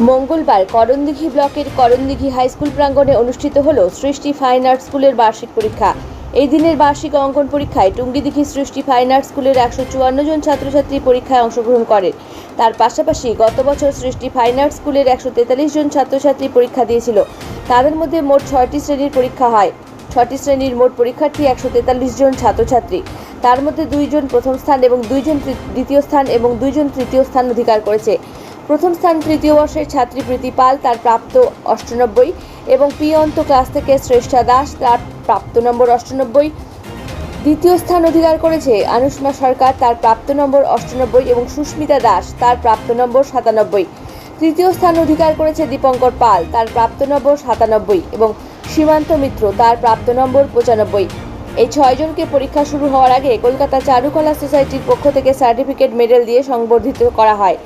মঙ্গলবার করণদিঘি ব্লকের Karandighi high school প্রাঙ্গণে অনুষ্ঠিত হল সৃষ্টি ফাইন আর্ট স্কুলের বার্ষিক পরীক্ষা। এই দিনের বার্ষিক অঙ্কন পরীক্ষায় টুঙ্গিদিঘি সৃষ্টি ফাইন আর্ট স্কুলের একশো চুয়ান্ন জন ছাত্রছাত্রী পরীক্ষায় অংশগ্রহণ করে। তার পাশাপাশি গত বছর সৃষ্টি ফাইন আর্ট স্কুলের একশো তেতাল্লিশ জন ছাত্রছাত্রী পরীক্ষা দিয়েছিল। তাদের মধ্যে মোট ছয়টি শ্রেণির পরীক্ষা হয়। ছটি শ্রেণির মোট পরীক্ষার্থী একশো তেতাল্লিশ জন ছাত্রছাত্রী। তার মধ্যে দুইজন প্রথম স্থান এবং দুইজন দ্বিতীয় স্থান এবং দুইজন তৃতীয় স্থান অধিকার করেছে। প্রথম স্থান তৃতীয় বর্ষের ছাত্রী প্রীতি পাল, তার প্রাপ্ত অষ্টানব্বই, এবং পিয়ন্ত ক্লাস থেকে শ্রেষ্ঠা দাস, তার প্রাপ্ত নম্বর অষ্টানব্বই। দ্বিতীয় স্থান অধিকার করেছে আনুষ্মা সরকার, তার প্রাপ্ত নম্বর অষ্টানব্বই, এবং সুস্মিতা দাস, তার প্রাপ্ত নম্বর সাতানব্বই। তৃতীয় স্থান অধিকার করেছে দীপঙ্কর পাল, তার প্রাপ্ত নম্বর সাতানব্বই, এবং সীমান্ত মিত্র, তার প্রাপ্ত নম্বর পঁচানব্বই। এই ছয়জনকে পরীক্ষা শুরু হওয়ার আগে কলকাতা চারুকলা সোসাইটির পক্ষ থেকে সার্টিফিকেট মেডেল দিয়ে সংবর্ধিত করা হয়।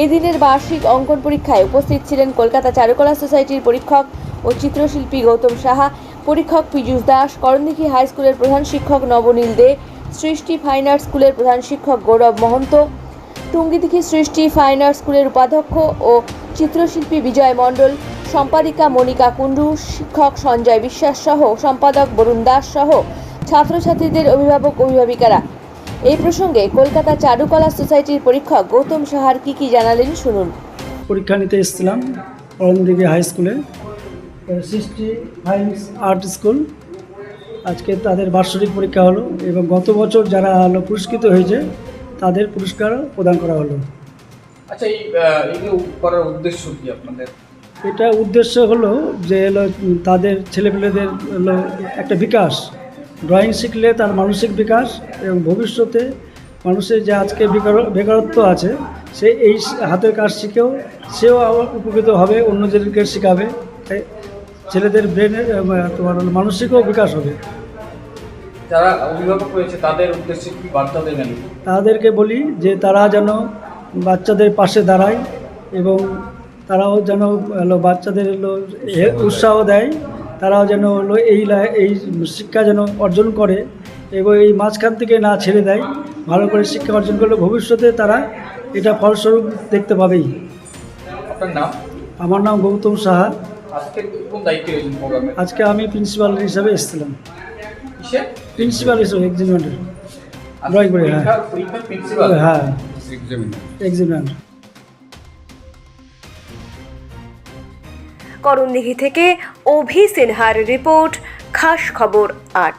এই দিনের বার্ষিক অঙ্কন পরীক্ষায় উপস্থিত ছিলেন কলকাতা চারুকলা সোসাইটির পরীক্ষক ও চিত্রশিল্পী গৌতম সাহা, পরীক্ষক পীযূষ দাস, করণদিঘি হাই স্কুলের প্রধান শিক্ষক নবনীল দে, সৃষ্টি ফাইন আর্ট স্কুলের প্রধান শিক্ষক গৌরব মহন্ত টুঙ্গিদিঘি সৃষ্টি ফাইন আর্ট স্কুলের উপাধ্যক্ষ ও চিত্রশিল্পী বিজয় মণ্ডল, সম্পাদিকা মনিকা কুণ্ডু, শিক্ষক সঞ্জয় বিশ্বাস সহ সম্পাদক বরুণ দাস সহ ছাত্রছাত্রীদের অভিভাবক অভিভাবিকারা এই প্রসঙ্গে কলকাতা চারুকলা সোসাইটির পরীক্ষক গৌতম সাহার কি কি জানালেন শুনুন। পরীক্ষা নিতে এসেছিলাম করণদিঘি হাই স্কুলে। সৃষ্টি ফাইন্স আর্ট স্কুল। আজকে তাদের বার্ষিক পরীক্ষা হলো এবং গত বছর যারা হলো পুরস্কৃত হয়েছে তাদের পুরস্কার প্রদান করা হলো। আচ্ছা এই করার উদ্দেশ্য কি আপনাদের? এটা উদ্দেশ্য হলো যে হলো তাদের ছেলেপেলেদের হলো একটা বিকাশ। ড্রয়িং শিখলে তার মানসিক বিকাশ এবং ভবিষ্যতে মানুষের যে আজকে বেকার বেকারত্ব আছে সে এই হাতের কাজ শিখেও সেও আবার উপকৃত হবে অন্যদেরকে শেখাবে। তাই ছেলেদের ব্রেনের তোমার মানসিকও বিকাশ হবে। যারা অভিভাবক রয়েছে তাদের উদ্দেশ্যে কি বার্তা দেবেন? তাদেরকে বলি যে তারা যেন বাচ্চাদের পাশে দাঁড়ায় এবং তারাও যেন বাচ্চাদের উৎসাহ দেয়। তারাও যেন হলো এই এই শিক্ষা যেন অর্জন করে এবং এই মাঝখান থেকে না ছেড়ে দেয় ভালো করে শিক্ষা অর্জন করলে ভবিষ্যতে তারা এটা ফলস্বরূপ দেখতে পাবেই। নাম? আমার নাম গৌতম সাহা। আজকে কোন দায়িত্বে রয়েছেন প্রোগ্রামে? আজকে আমি প্রিন্সিপাল হিসাবে এসেছিলাম। প্রিন্সিপাল হিসাবে এক্সিমিনেন্টার ড্রয়িং করে হ্যাঁ। হ্যাঁ এক্সিমিনেন্টার করণদিঘি থেকে অভি সিনহার রিপোর্ট খাস খবর আট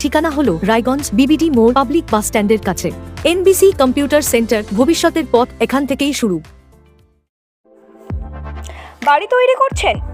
ঠিকানা হলো রায়গঞ্জ বিবিডি মোড় পাবলিক বাস স্ট্যান্ডের কাছে। এনবিসি কম্পিউটার সেন্টার, ভবিষ্যতের পথ এখান থেকেই শুরু। বাড়ি তৈরি করছেন?